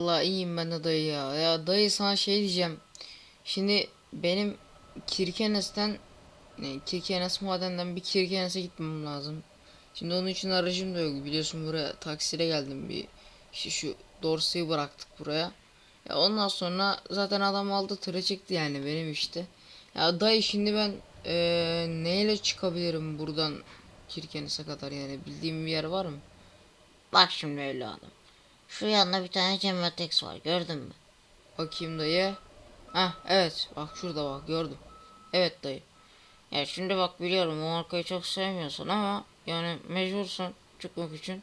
Vallahi iyiyim ben de dayı ya. Ya dayı sana şey diyeceğim. Şimdi benim Kirkenes'ten ne, Kirkenes madenden bir Kirkenes'e gitmem lazım. Şimdi onun için aracım da yok. Biliyorsun buraya taksiyle geldim bir işte şu Dorsey'i bıraktık buraya. Ya ondan sonra zaten adam aldı tıra çıktı yani benim işte. Ya dayı şimdi ben eee, neyle çıkabilirim buradan Kirkenes'e kadar yani bildiğim bir yer var mı? Bak şimdi evladım. Şu yanında bir tane Cemetex var gördün mü? Bakayım dayı. Hah evet bak şurada bak gördüm. Evet dayı. Ya şimdi bak biliyorum o markayı çok sevmiyorsun ama yani mecbursun çıkmak için.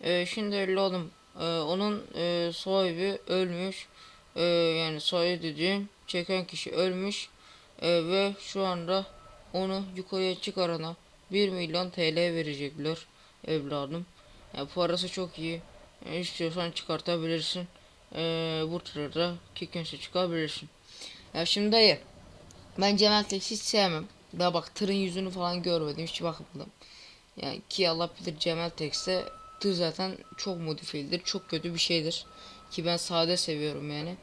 Ee, şimdi öyle oğlum. Ee, onun e, sahibi ölmüş. Ee, yani sahibi dediğim çeken kişi ölmüş. Ee, ve şu anda onu yukarıya çıkarana 1 milyon TL verecekler evladım. Ya parası çok iyi. Yani istiyorsan çıkartabilirsin. Ee, bu sırada kikense çıkabilirsin. Ya şimdi dayı. Ben Cemal Tex hiç sevmem. Daha bak tırın yüzünü falan görmedim. Hiç bakmadım. Yani ki Allah bilir Cemal Tex'te tır zaten çok modifiyelidir. Çok kötü bir şeydir. Ki ben sade seviyorum yani.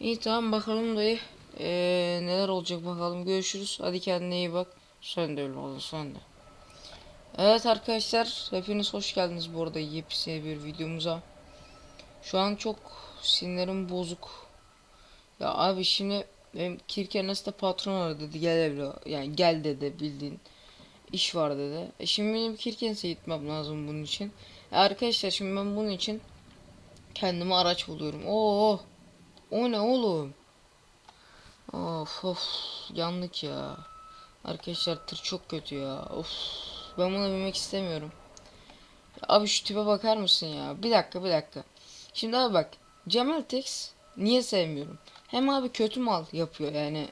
İyi tamam bakalım dayı. Ee, neler olacak bakalım. Görüşürüz. Hadi kendine iyi bak. Sen de öyle olun sen de. Evet arkadaşlar. Hepiniz hoş geldiniz bu arada yepyeni bir videomuza. Şu an çok sinirlerim bozuk. Ya abi şimdi benim Kirkenes'te patron aradı dedi gel evla yani gel dedi bildiğin iş var dedi. E şimdi benim Kirkenes'e gitmem lazım bunun için. E arkadaşlar şimdi ben bunun için kendime araç buluyorum. Oo o ne oğlum? Of of yandık ya. Arkadaşlar tır çok kötü ya. Of ben buna binmek istemiyorum. Abi şu tipe bakar mısın ya? Bir dakika bir dakika. Şimdi abi bak Cemal Tex niye sevmiyorum? Hem abi kötü mal yapıyor yani.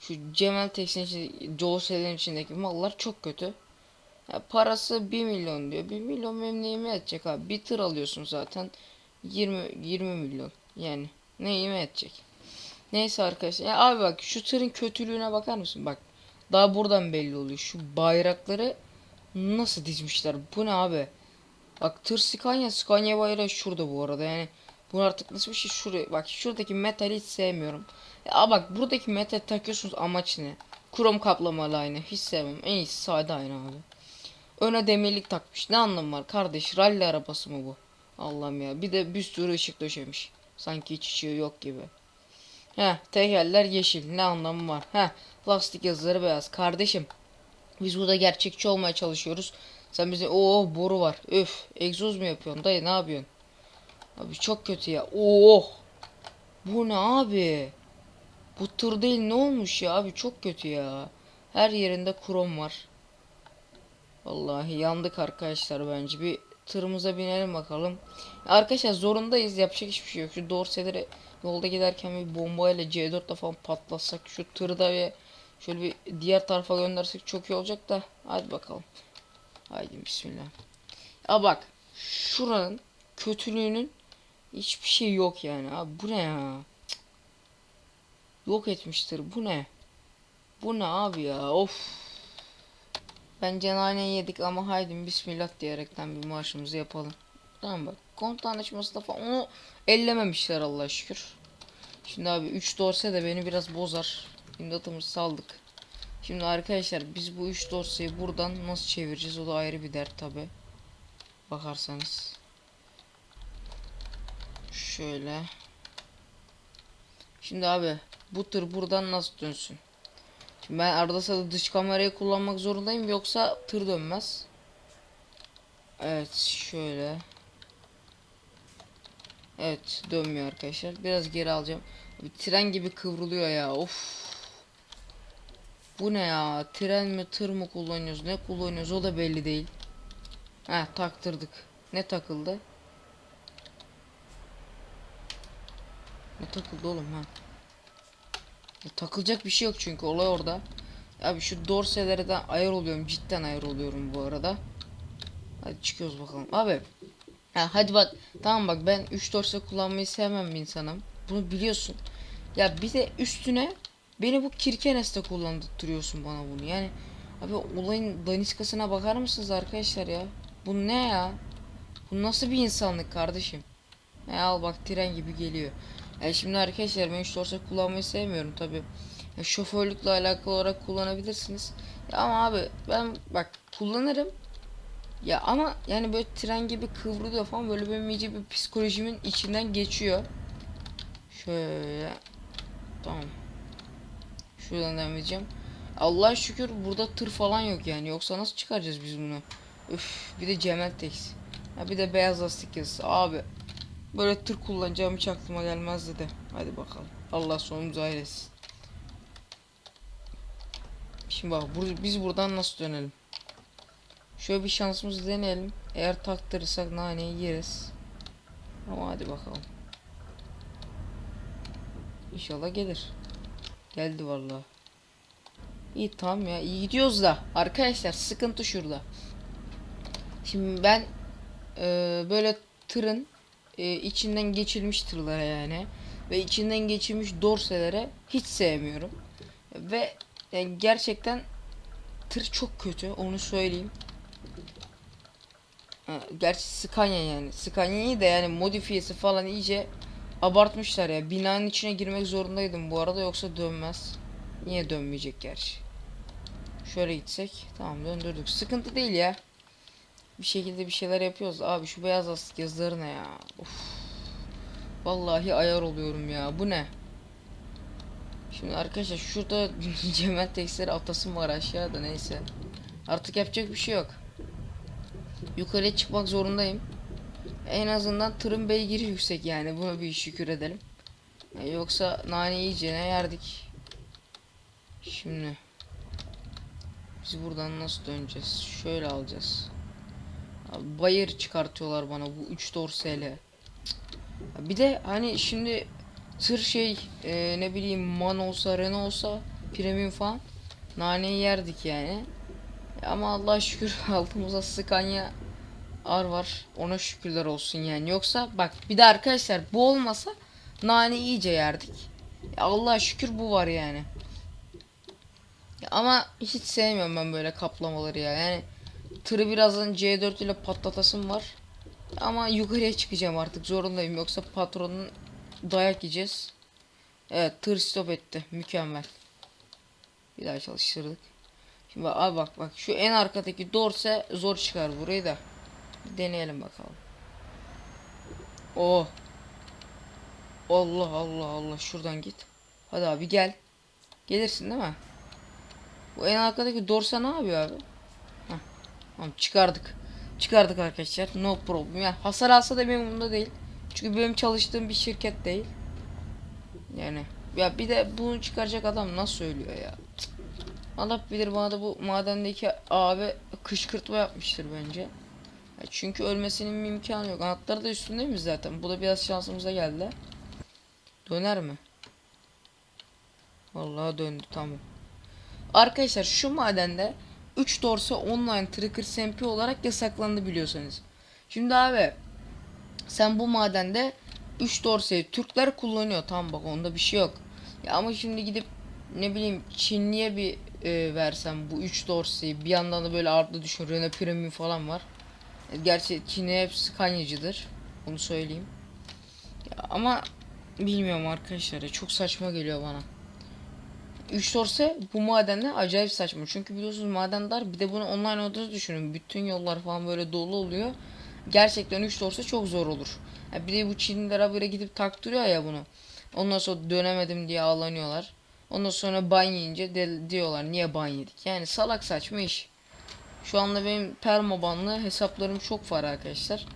Şu Cemal Tex'in içinde, Jose'lerin içindeki mallar çok kötü. Ya parası 1 milyon diyor. 1 milyon benim neyime edecek abi? Bir tır alıyorsun zaten. 20 20 milyon. Yani neyime edecek? Neyse arkadaşlar. Ya abi bak şu tırın kötülüğüne bakar mısın? Bak. Daha buradan belli oluyor. Şu bayrakları nasıl dizmişler? Bu ne abi? Bak tır Scania. Scania bayrağı şurada bu arada. Yani bu artık nasıl bir şey şuraya. Bak şuradaki metali hiç sevmiyorum. Ya bak buradaki metal takıyorsunuz amaç ne? Krom kaplamalı aynı. Hiç sevmem. En iyisi sade aynı abi. Öne demirlik takmış. Ne anlamı var kardeş? Rally arabası mı bu? Allah'ım ya. Bir de bir sürü ışık döşemiş. Sanki hiç ışığı yok gibi. Heh tekerler yeşil. Ne anlamı var? Heh lastik yazıları beyaz. Kardeşim biz burada gerçekçi olmaya çalışıyoruz. Sen bize o boru var. Öf egzoz mu yapıyorsun dayı ne yapıyorsun? Abi çok kötü ya. Oh. Bu ne abi? Bu tır değil ne olmuş ya abi çok kötü ya. Her yerinde krom var. Vallahi yandık arkadaşlar bence. Bir tırımıza binelim bakalım. Arkadaşlar zorundayız. Yapacak hiçbir şey yok. Şu dorseleri yolda giderken bir bombayla C4'le falan patlatsak şu tırda ve şöyle bir diğer tarafa göndersek çok iyi olacak da. Hadi bakalım. Haydi bismillah. Ya bak şuranın kötülüğünün hiçbir şey yok yani. Abi bu ne ya? Yok etmiştir. Bu ne? Bu ne abi ya? Of. Bence nane yedik ama haydi bismillah diyerekten bir marşımızı yapalım. Tamam bak. Komutan açmasında falan onu ellememişler Allah'a şükür. Şimdi abi 3 dorse de beni biraz bozar. İmdatımızı saldık. Şimdi arkadaşlar biz bu 3 dorseyi buradan nasıl çevireceğiz o da ayrı bir dert tabi. Bakarsanız. Şöyle. Şimdi abi bu tır buradan nasıl dönsün? Şimdi ben arada sırada dış kamerayı kullanmak zorundayım yoksa tır dönmez. Evet şöyle. Evet dönmüyor arkadaşlar. Biraz geri alacağım. Bir tren gibi kıvrılıyor ya. Of. Bu ne ya? Tren mi tır mı kullanıyoruz? Ne kullanıyoruz? O da belli değil. Heh taktırdık. Ne takıldı? Ne takıldı oğlum ha? Ya, takılacak bir şey yok çünkü olay orada. Abi şu dorselerden ayar oluyorum. Cidden ayar oluyorum bu arada. Hadi çıkıyoruz bakalım. Abi. Ha, hadi bak. Tamam bak ben 3 dorse kullanmayı sevmem bir insanım. Bunu biliyorsun. Ya bir de üstüne beni bu Kirkenes'te kullandırıyorsun bana bunu. Yani abi olayın daniskasına bakar mısınız arkadaşlar ya? Bu ne ya? Bu nasıl bir insanlık kardeşim? He al bak tren gibi geliyor. Yani şimdi arkadaşlar ben 3 dorsa kullanmayı sevmiyorum tabi. Ya şoförlükle alakalı olarak kullanabilirsiniz. Ya ama abi ben bak kullanırım. Ya ama yani böyle tren gibi kıvrılıyor falan böyle benim iyice bir psikolojimin içinden geçiyor. Şöyle. Tamam. Şuradan devam edeceğim. Allah şükür burada tır falan yok yani. Yoksa nasıl çıkaracağız biz bunu? Üf, bir de Cementex. Ha bir de beyaz lastik yazısı. Abi böyle tır kullanacağım hiç aklıma gelmezdi de. Hadi bakalım. Allah sonumuzu hayretsin. Şimdi bak bur- biz buradan nasıl dönelim? Şöyle bir şansımızı deneyelim. Eğer taktırırsak naneyi yeriz. Ama hadi bakalım. İnşallah gelir. Geldi vallahi. İyi tamam ya iyi gidiyoruz da arkadaşlar sıkıntı şurada. Şimdi ben e, böyle tırın e, içinden geçilmiş tırlara yani ve içinden geçilmiş dorselere hiç sevmiyorum. Ve yani gerçekten tır çok kötü onu söyleyeyim. Gerçi Scania yani. Scania'yı da yani modifiyesi falan iyice abartmışlar ya. Binanın içine girmek zorundaydım bu arada yoksa dönmez. Niye dönmeyecek gerçi. Şöyle gitsek. Tamam döndürdük. Sıkıntı değil ya. Bir şekilde bir şeyler yapıyoruz. Abi şu beyaz lastik yazıları ne ya? Of. Vallahi ayar oluyorum ya. Bu ne? Şimdi arkadaşlar şurada Cemal Tekstil'e atasım var aşağıda neyse. Artık yapacak bir şey yok. Yukarıya çıkmak zorundayım. En azından tırın beygiri yüksek yani. Buna bir şükür edelim. E, Yoksa nane iyice ne yerdik. Şimdi biz buradan nasıl döneceğiz? Şöyle alacağız. Abi bayır çıkartıyorlar bana bu 3 dorseyle. Bir de hani şimdi tır şey e, ne bileyim man olsa Renault olsa premium falan naneyi yerdik yani. Ama Allah şükür altımıza Scania ar var. Ona şükürler olsun yani. Yoksa bak bir de arkadaşlar bu olmasa nane iyice yerdik. Ya Allah şükür bu var yani. Ya ama hiç sevmiyorum ben böyle kaplamaları ya. Yani tırı birazdan C4 ile patlatasım var. Ama yukarıya çıkacağım artık zorundayım. Yoksa patronun dayak yiyeceğiz. Evet tır stop etti. Mükemmel. Bir daha çalıştırdık. Şimdi abi bak bak şu en arkadaki dorse zor çıkar burayı da. Deneyelim bakalım. Oh. Allah Allah Allah şuradan git. Hadi abi gel. Gelirsin değil mi? Bu en arkadaki dorsa ne yapıyor abi? Heh. Tamam çıkardık. Çıkardık arkadaşlar. No problem. Yani hasar alsa da benim umurumda değil. Çünkü benim çalıştığım bir şirket değil. Yani ya bir de bunu çıkaracak adam nasıl söylüyor ya? Allah bilir bana da bu madendeki abi kışkırtma yapmıştır bence. Ya çünkü ölmesinin imkanı yok. Anahtarı da üstündeymiş zaten. Bu da biraz şansımıza geldi. Döner mi? Vallahi döndü tamam. Arkadaşlar şu madende 3 dorsa online tracker SMP olarak yasaklandı biliyorsanız. Şimdi abi sen bu madende 3 dorsayı Türkler kullanıyor. Tamam bak onda bir şey yok. Ya ama şimdi gidip ne bileyim Çinliye bir e, versem bu 3 dorsayı bir yandan da böyle ardı düşün Renault Premium falan var. Gerçi Çin'e hepsi kanyacıdır. Onu söyleyeyim. Ya ama bilmiyorum arkadaşlar çok saçma geliyor bana. 3 dorse bu madenle acayip saçma. Çünkü biliyorsunuz maden dar. Bir de bunu online olduğunu düşünün. Bütün yollar falan böyle dolu oluyor. Gerçekten 3 dorse çok zor olur. Ya bir de bu Çinliler böyle gidip taktırıyor ya bunu. Ondan sonra dönemedim diye ağlanıyorlar. Ondan sonra ban yiyince de, diyorlar niye ban yedik. Yani salak saçma iş. Şu anda benim permabanlı hesaplarım çok var arkadaşlar.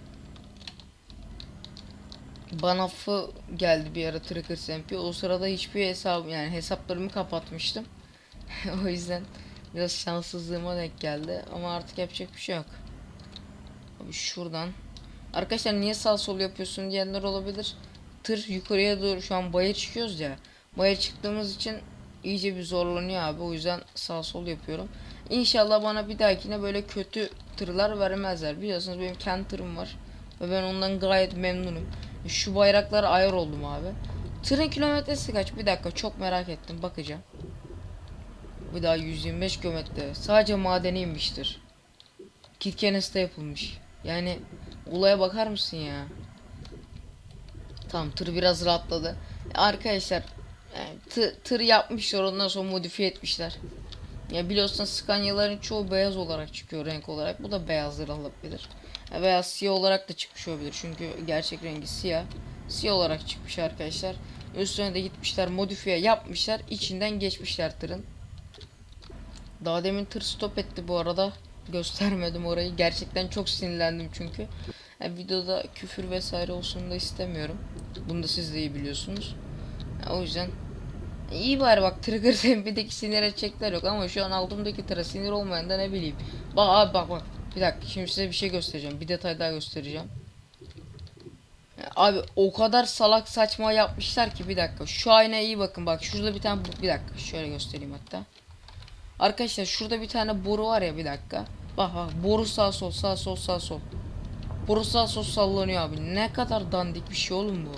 Bana affı geldi bir ara Tracker SMP. O sırada hiçbir hesap yani hesaplarımı kapatmıştım. o yüzden biraz şanssızlığıma denk geldi. Ama artık yapacak bir şey yok. Abi şuradan. Arkadaşlar niye sağ sol yapıyorsun diyenler olabilir. Tır yukarıya doğru şu an bayır çıkıyoruz ya. Bayır çıktığımız için iyice bir zorlanıyor abi. O yüzden sağ sol yapıyorum. İnşallah bana bir dahakine böyle kötü tırlar vermezler. Biliyorsunuz benim kendi tırım var. Ve ben ondan gayet memnunum. Şu bayraklara ayar oldum abi. Tırın kilometresi kaç? Bir dakika çok merak ettim. Bakacağım. Bir daha 125 kilometre. Sadece madeniymiştir. Kitkenes'te yapılmış. Yani olaya bakar mısın ya? Tamam tır biraz rahatladı. Arkadaşlar yani tı- tır yapmışlar ondan sonra modifiye etmişler. Ya biliyorsunuz Scania'ların çoğu beyaz olarak çıkıyor renk olarak. Bu da beyazdır alabilir. Ya veya siyah olarak da çıkmış olabilir. Çünkü gerçek rengi siyah. Siyah olarak çıkmış arkadaşlar. Üstüne de gitmişler modifiye yapmışlar. içinden geçmişler tırın. Daha demin tır stop etti bu arada. Göstermedim orayı. Gerçekten çok sinirlendim çünkü. Yani videoda küfür vesaire olsun da istemiyorum. Bunu da siz de iyi biliyorsunuz. Ya o yüzden iyi bari bak trigger tempideki sinir edecekler yok ama şu an altımdaki tıra sinir olmayan da ne bileyim. Bak abi bak bak. Bir dakika şimdi size bir şey göstereceğim. Bir detay daha göstereceğim. Abi o kadar salak saçma yapmışlar ki bir dakika. Şu aynaya iyi bakın bak şurada bir tane bir dakika şöyle göstereyim hatta. Arkadaşlar şurada bir tane boru var ya bir dakika. Bak bak boru sağ sol sağ sol sağ sol. Boru sağ sol sallanıyor abi. Ne kadar dandik bir şey oğlum bu.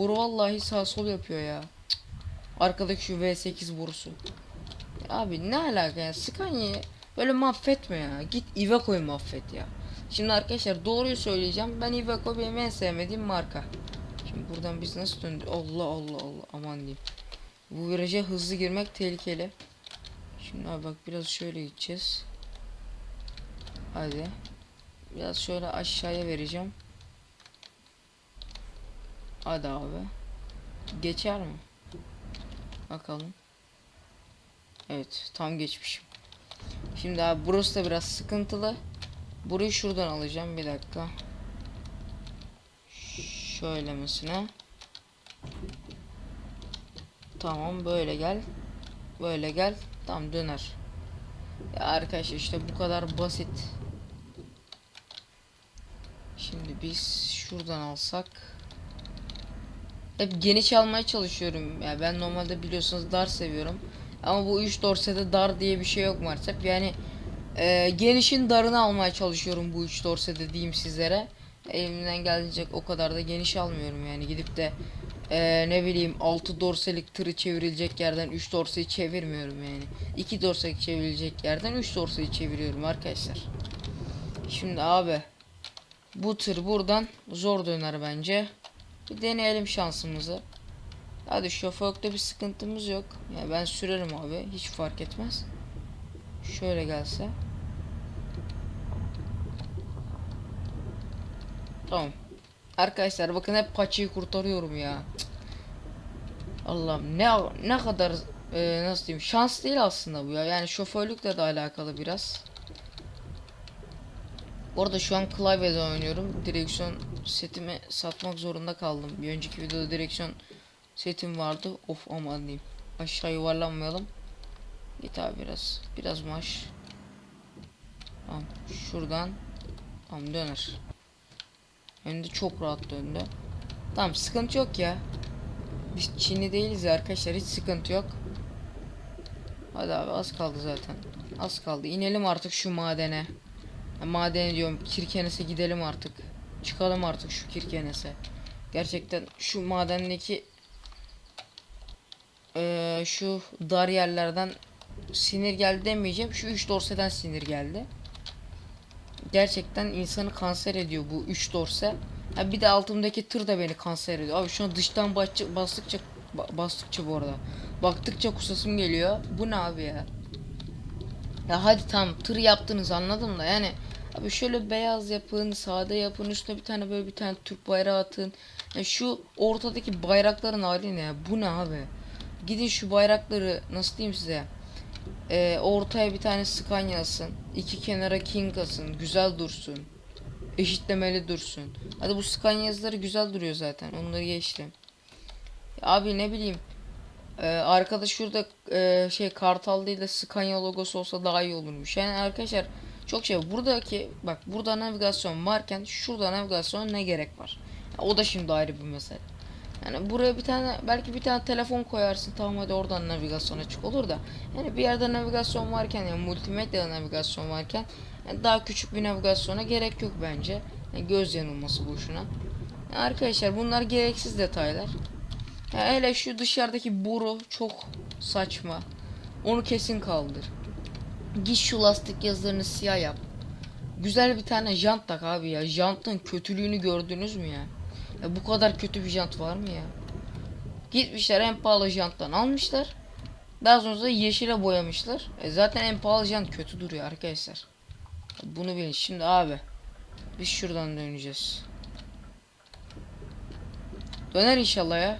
Boru vallahi sağ sol yapıyor ya. Arkadaki şu V8 borusu. Abi ne alaka ya Scania'yı böyle mahvetme ya. Git Iveco'yu mahvet ya. Şimdi arkadaşlar doğruyu söyleyeceğim. Ben Iveco benim en sevmediğim marka. Şimdi buradan biz nasıl döndük? Allah Allah Allah aman diyeyim. Bu viraja hızlı girmek tehlikeli. Şimdi abi bak biraz şöyle gideceğiz. Hadi. Biraz şöyle aşağıya vereceğim. Hadi abi. Geçer mi? Bakalım. Evet tam geçmişim. Şimdi abi burası da biraz sıkıntılı. Burayı şuradan alacağım bir dakika. Şöyle mesela. Tamam böyle gel. Böyle gel. Tam döner. Ya arkadaşlar işte bu kadar basit. Şimdi biz şuradan alsak. Hep geniş almaya çalışıyorum. Ya ben normalde biliyorsunuz dar seviyorum. Ama bu 3 dorsede dar diye bir şey yok maalesef. Yani e, genişin darını almaya çalışıyorum bu 3 dorsede diyeyim sizlere. Elimden geldiğince o kadar da geniş almıyorum yani gidip de e, ne bileyim 6 dorselik tırı çevrilecek yerden 3 dorseyi çevirmiyorum yani. 2 dorselik çevrilecek yerden 3 dorseyi çeviriyorum arkadaşlar. Şimdi abi bu tır buradan zor döner bence. Bir deneyelim şansımızı. Hadi şoförlükte bir sıkıntımız yok. Ya ben sürerim abi. Hiç fark etmez. Şöyle gelse. Tamam. Arkadaşlar bakın hep paçayı kurtarıyorum ya. Allah'ım ne ne kadar e, nasıl diyeyim şans değil aslında bu ya. Yani şoförlükle de alakalı biraz. Bu arada şu an klavyede oynuyorum. Direksiyon setimi satmak zorunda kaldım. Bir önceki videoda direksiyon setim vardı. Of aman diyeyim. Aşağı yuvarlanmayalım. Git abi biraz. Biraz maş. Tamam. Şuradan. Tamam döner. Hem de çok rahat döndü. Tamam sıkıntı yok ya. Biz Çinli değiliz ya arkadaşlar. Hiç sıkıntı yok. Hadi abi az kaldı zaten. Az kaldı. İnelim artık şu madene. Ya Madene diyorum. Kirkenes'e gidelim artık. Çıkalım artık şu Kirkenes'e. Gerçekten şu madendeki eee, şu dar yerlerden sinir geldi demeyeceğim. Şu üç dorseden sinir geldi. Gerçekten insanı kanser ediyor bu üç dorse. Ha bir de altımdaki tır da beni kanser ediyor. Abi şu an dıştan bastıkça, bastıkça ba- bastıkça bu arada. Baktıkça kusasım geliyor. Bu ne abi ya? Ya hadi tamam tır yaptınız anladım da yani abi şöyle beyaz yapın, sade yapın, üstüne bir tane böyle bir tane Türk bayrağı atın. Ya şu ortadaki bayrakların hali ne ya? Bu ne abi? Gidin şu bayrakları nasıl diyeyim size? Ee, ortaya bir tane Scania asın. iki kenara King asın. Güzel dursun. Eşitlemeli dursun. Hadi bu Scania güzel duruyor zaten. Onları geçtim. Abi ne bileyim. Ee, arkada şurada e, şey Kartal değil de Scania logosu olsa daha iyi olurmuş. Yani arkadaşlar çok şey buradaki bak burada navigasyon varken şurada navigasyon ne gerek var? Ya, o da şimdi ayrı bir mesele. Yani buraya bir tane belki bir tane telefon koyarsın tamam hadi oradan navigasyon açık olur da yani bir yerde navigasyon varken yani multimedya navigasyon varken yani daha küçük bir navigasyona gerek yok bence. Yani göz yanılması boşuna. Yani arkadaşlar bunlar gereksiz detaylar. Ya hele şu dışarıdaki boru çok saçma. Onu kesin kaldır. Git şu lastik yazılarını siyah yap. Güzel bir tane jant tak abi ya. Jantın kötülüğünü gördünüz mü ya? Ya bu kadar kötü bir jant var mı ya? Gitmişler en pahalı janttan almışlar. Daha sonra da yeşile boyamışlar. E zaten en pahalı jant kötü duruyor arkadaşlar. Bunu bilin. Şimdi abi biz şuradan döneceğiz. Döner inşallah ya.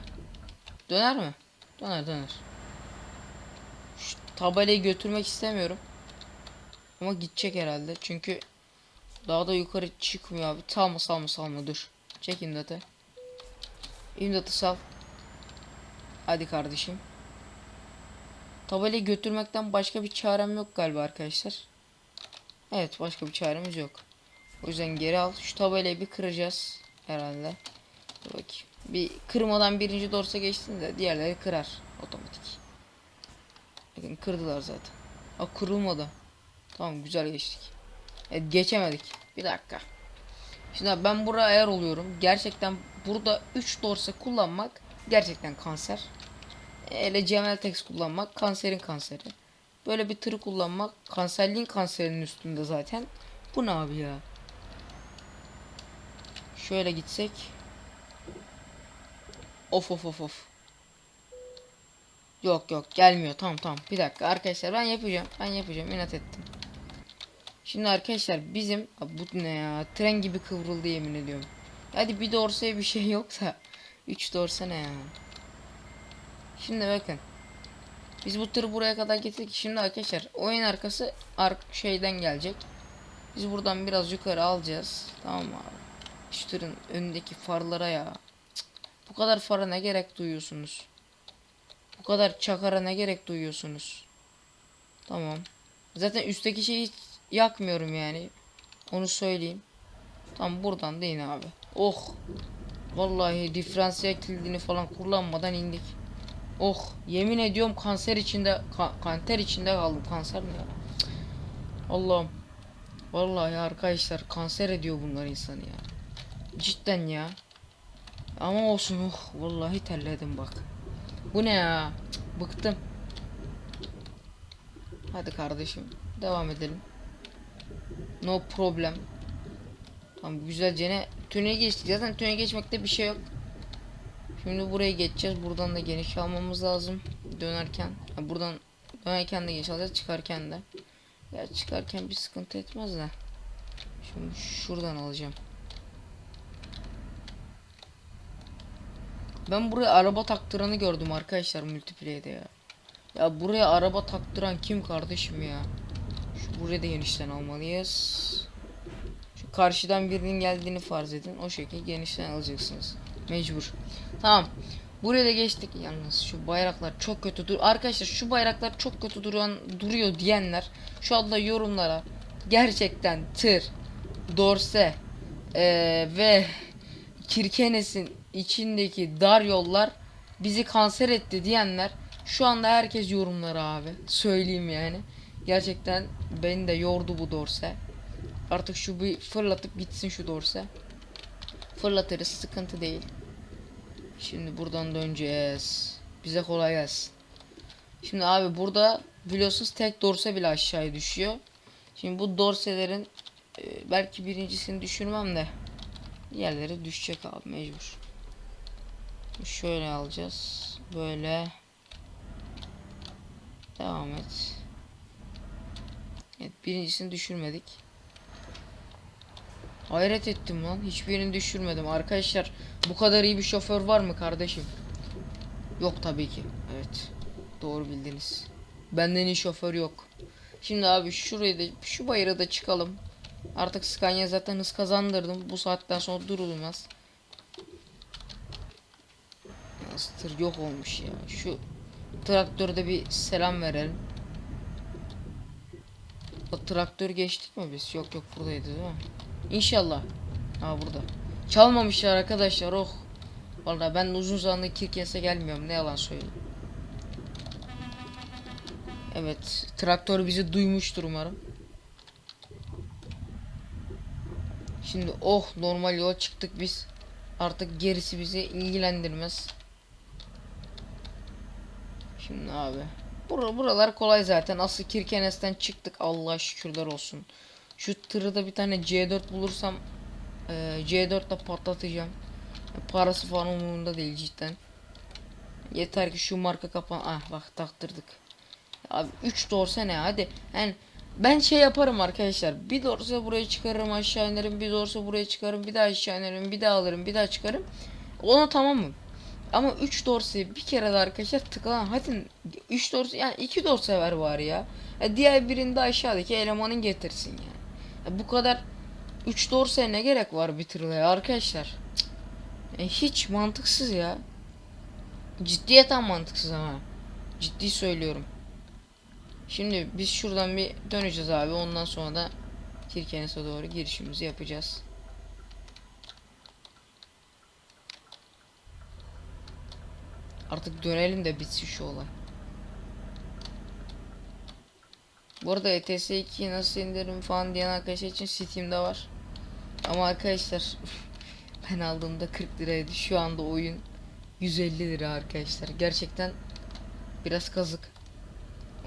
Döner mi? Döner döner. Şu tabelayı götürmek istemiyorum. Ama gidecek herhalde. Çünkü daha da yukarı çıkmıyor abi. Salma salma salma dur. Çek imdatı. İmdatı sal. Hadi kardeşim. Tabelayı götürmekten başka bir çarem yok galiba arkadaşlar. Evet başka bir çaremiz yok. O yüzden geri al. Şu tabelayı bir kıracağız herhalde. Dur bakayım. Bir kırmadan birinci dorsa geçtin de diğerleri kırar otomatik. Bakın kırdılar zaten. Aa kırılmadı. Tamam güzel geçtik. Evet geçemedik. Bir dakika. Şimdi abi ben buraya ayar oluyorum. Gerçekten burada 3 dorsa kullanmak gerçekten kanser. Hele Cemal Tex kullanmak kanserin kanseri. Böyle bir tırı kullanmak kanserliğin kanserinin üstünde zaten. Bu ne abi ya? Şöyle gitsek. Of of of of. Yok yok gelmiyor. Tamam tamam. Bir dakika arkadaşlar ben yapacağım. Ben yapacağım. inat ettim. Şimdi arkadaşlar bizim bu ne ya? Tren gibi kıvrıldı yemin ediyorum. Hadi bir dorsaya bir şey yoksa 3 dorsa ne ya? Şimdi bakın. Biz bu tırı buraya kadar getirdik. Şimdi arkadaşlar oyun arkası ark şeyden gelecek. Biz buradan biraz yukarı alacağız. Tamam abi? Şu tırın önündeki farlara ya. Bu kadar fara ne gerek duyuyorsunuz? Bu kadar çakara ne gerek duyuyorsunuz? Tamam. Zaten üstteki şeyi yakmıyorum yani. Onu söyleyeyim. Tam buradan değil abi. Oh. Vallahi diferansiyel kilidini falan kullanmadan indik. Oh yemin ediyorum kanser içinde ka- kanter içinde kaldım. Kanser ne ya? Allah'ım. Vallahi arkadaşlar kanser ediyor bunlar insanı ya. Cidden ya. Ama olsun oh vallahi terledim bak. Bu ne ya? Bıktım. Hadi kardeşim devam edelim. No problem. Tamam güzelce ne tüneye geçtik. Zaten tüneye geçmekte bir şey yok. Şimdi buraya geçeceğiz. Buradan da geniş almamız lazım. Dönerken. Ha, buradan dönerken de geniş alacağız. Çıkarken de. Ya çıkarken bir sıkıntı etmez de. Şimdi şuradan alacağım. Ben buraya araba taktıranı gördüm arkadaşlar multiplayer'de ya. Ya buraya araba taktıran kim kardeşim ya? Buraya da genişten almalıyız. Şu karşıdan birinin geldiğini farz edin. O şekilde genişten alacaksınız. Mecbur. Tamam. Buraya da geçtik. Yalnız şu bayraklar çok kötü dur. Arkadaşlar şu bayraklar çok kötü duran duruyor diyenler şu anda yorumlara gerçekten tır, dorse eee, ve Kirkenes'in içindeki dar yollar bizi kanser etti diyenler şu anda herkes yorumlara abi. Söyleyeyim yani. Gerçekten beni de yordu bu dorse. Artık şu bir fırlatıp gitsin şu dorse. Fırlatırız sıkıntı değil. Şimdi buradan döneceğiz. Bize kolay gelsin. Şimdi abi burada biliyorsunuz tek dorse bile aşağıya düşüyor. Şimdi bu dorselerin e, belki birincisini düşürmem de diğerleri düşecek abi mecbur. Şöyle alacağız. Böyle. Devam et. Evet birincisini düşürmedik. Hayret ettim lan. Hiçbirini düşürmedim. Arkadaşlar bu kadar iyi bir şoför var mı kardeşim? Yok tabii ki. Evet. Doğru bildiniz. Benden iyi şoför yok. Şimdi abi şuraya da şu bayıra da çıkalım. Artık Scania zaten hız kazandırdım. Bu saatten sonra durulmaz. Tır yok olmuş ya. Şu traktörde bir selam verelim. O traktör geçtik mi biz? Yok yok buradaydı değil mi? İnşallah. Ha burada. Çalmamışlar arkadaşlar. Oh. Vallahi ben uzun zamandır Kirkens'e gelmiyorum. Ne yalan söyleyeyim. Evet. Traktör bizi duymuştur umarım. Şimdi oh normal yola çıktık biz. Artık gerisi bizi ilgilendirmez. Şimdi abi. Bura, buralar kolay zaten. Asıl Kirkenes'ten çıktık. Allah şükürler olsun. Şu tırı da bir tane C4 bulursam e, C4 ile patlatacağım. Parası falan umurumda değil cidden. Yeter ki şu marka kapan. Ah bak taktırdık. Abi 3 dorse ne hadi. Yani ben şey yaparım arkadaşlar. Bir dorse buraya çıkarırım aşağı inerim. Bir dorse buraya çıkarım. Bir daha aşağı inerim. Bir daha alırım. Bir daha çıkarım. Ona tamamım. Ama 3 dorseyi bir kere de arkadaşlar tıklan. Hadi 3 dorse yani 2 dorse ver var ya. ya. Diğer birinde aşağıdaki elemanın getirsin yani. Ya bu kadar 3 dorseye ne gerek var bir arkadaşlar? E, hiç mantıksız ya. Ciddiyeten mantıksız ama. Ciddi söylüyorum. Şimdi biz şuradan bir döneceğiz abi. Ondan sonra da Kirkenes'e doğru girişimizi yapacağız. Artık dönelim de bitsin şu olay. Bu arada ETS 2 nasıl indirim falan diyen arkadaşlar için Steam'de var. Ama arkadaşlar ben aldığımda 40 liraydı. Şu anda oyun 150 lira arkadaşlar. Gerçekten biraz kazık.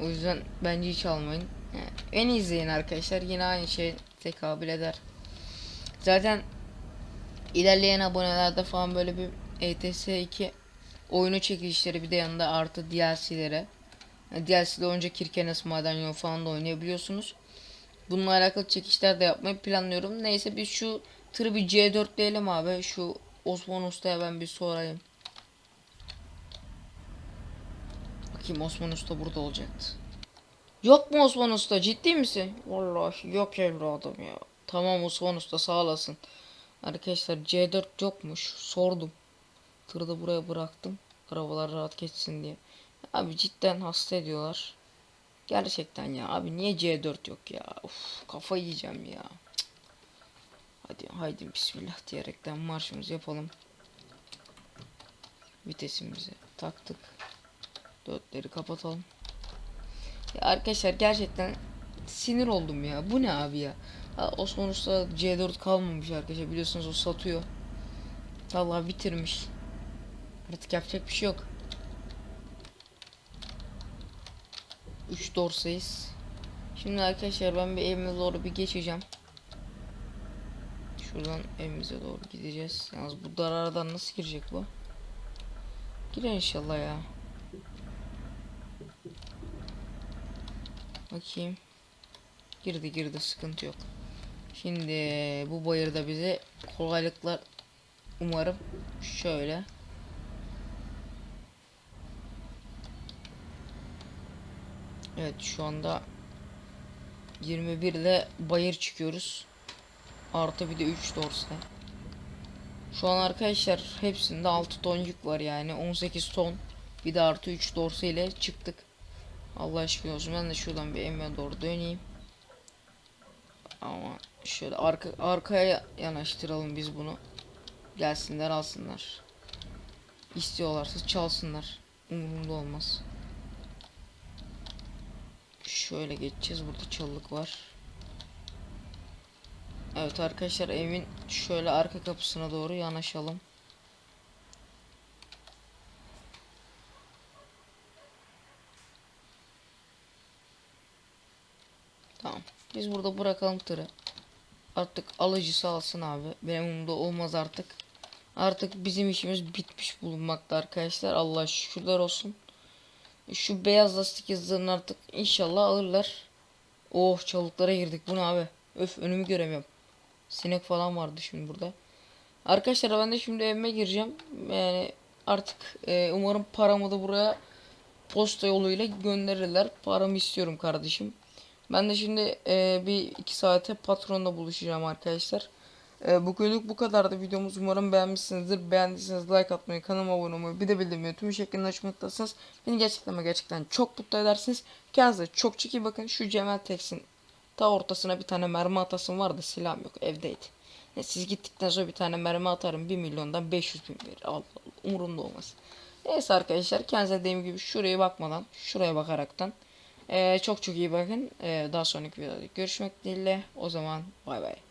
O yüzden bence hiç almayın. Yani en izleyin arkadaşlar. Yine aynı şey tekabül eder. Zaten ilerleyen abonelerde falan böyle bir ETS 2 oyunu çekilişleri bir de yanında artı DLC'lere. Yani DLC'de önce Kirkenes Maden Yolu falan da oynayabiliyorsunuz. Bununla alakalı çekişler de yapmayı planlıyorum. Neyse biz şu tırı bir C4 diyelim abi. Şu Osman Usta'ya ben bir sorayım. Bakayım Osman Usta burada olacaktı. Yok mu Osman Usta ciddi misin? Vallahi yok evladım ya. Tamam Osman Usta sağ olasın. Arkadaşlar C4 yokmuş. Sordum. Tırı da buraya bıraktım. Arabalar rahat geçsin diye. Abi cidden hasta ediyorlar. Gerçekten ya abi niye C4 yok ya? Uf kafa yiyeceğim ya. Cık. Hadi haydi bismillah diyerekten marşımızı yapalım. Vitesimizi taktık. Dörtleri kapatalım. Ya arkadaşlar gerçekten sinir oldum ya. Bu ne abi ya? Ha, Osman Usta C4 kalmamış arkadaşlar. Biliyorsunuz o satıyor. Vallahi bitirmiş. Artık yapacak bir şey yok. 3 dorsayız. Şimdi arkadaşlar ben bir evime doğru bir geçeceğim. Şuradan evimize doğru gideceğiz. Yalnız bu dar aradan nasıl girecek bu? Girer inşallah ya. Bakayım. Girdi girdi sıkıntı yok. Şimdi bu bayırda bize kolaylıklar umarım şöyle. Evet şu anda 21 ile bayır çıkıyoruz. Artı bir de 3 dorse. Şu an arkadaşlar hepsinde 6 ton yük var yani 18 ton. Bir de artı 3 dorse ile çıktık. Allah aşkına olsun ben de şuradan bir evime doğru döneyim. Ama şöyle arka arkaya yanaştıralım biz bunu. Gelsinler alsınlar. İstiyorlarsa çalsınlar. Umurumda olmaz. Şöyle geçeceğiz. Burada çalılık var. Evet arkadaşlar evin şöyle arka kapısına doğru yanaşalım. Tamam. Biz burada bırakalım tırı. Artık alıcısı alsın abi. Benim umurumda olmaz artık. Artık bizim işimiz bitmiş bulunmakta arkadaşlar. Allah şükürler olsun. Şu beyaz lastik yazılarını artık inşallah alırlar. Oh çalıklara girdik. Bu ne abi? Öf önümü göremiyorum. Sinek falan vardı şimdi burada. Arkadaşlar ben de şimdi evime gireceğim. Yani artık e, umarım paramı da buraya posta yoluyla gönderirler. Paramı istiyorum kardeşim. Ben de şimdi e, bir iki saate patronla buluşacağım arkadaşlar. E, bugünlük bu kadardı videomuz. Umarım beğenmişsinizdir. Beğendiyseniz like atmayı, kanalıma abone olmayı, bir de bildirimleri tüm şeklinde açmaktasınız. Beni gerçekten gerçekten çok mutlu edersiniz. Kendinize çok çok iyi bakın. Şu Cemal Teksin ta ortasına bir tane mermi atasım vardı. Silahım yok evdeydi. Ne, siz gittikten sonra bir tane mermi atarım. 1 milyondan 500 bin verir. Allah Allah umurumda olmaz. Neyse arkadaşlar kendinize dediğim gibi şuraya bakmadan şuraya bakaraktan ee, çok çok iyi bakın. Ee, daha sonraki videoda görüşmek dileğiyle. O zaman bay bay.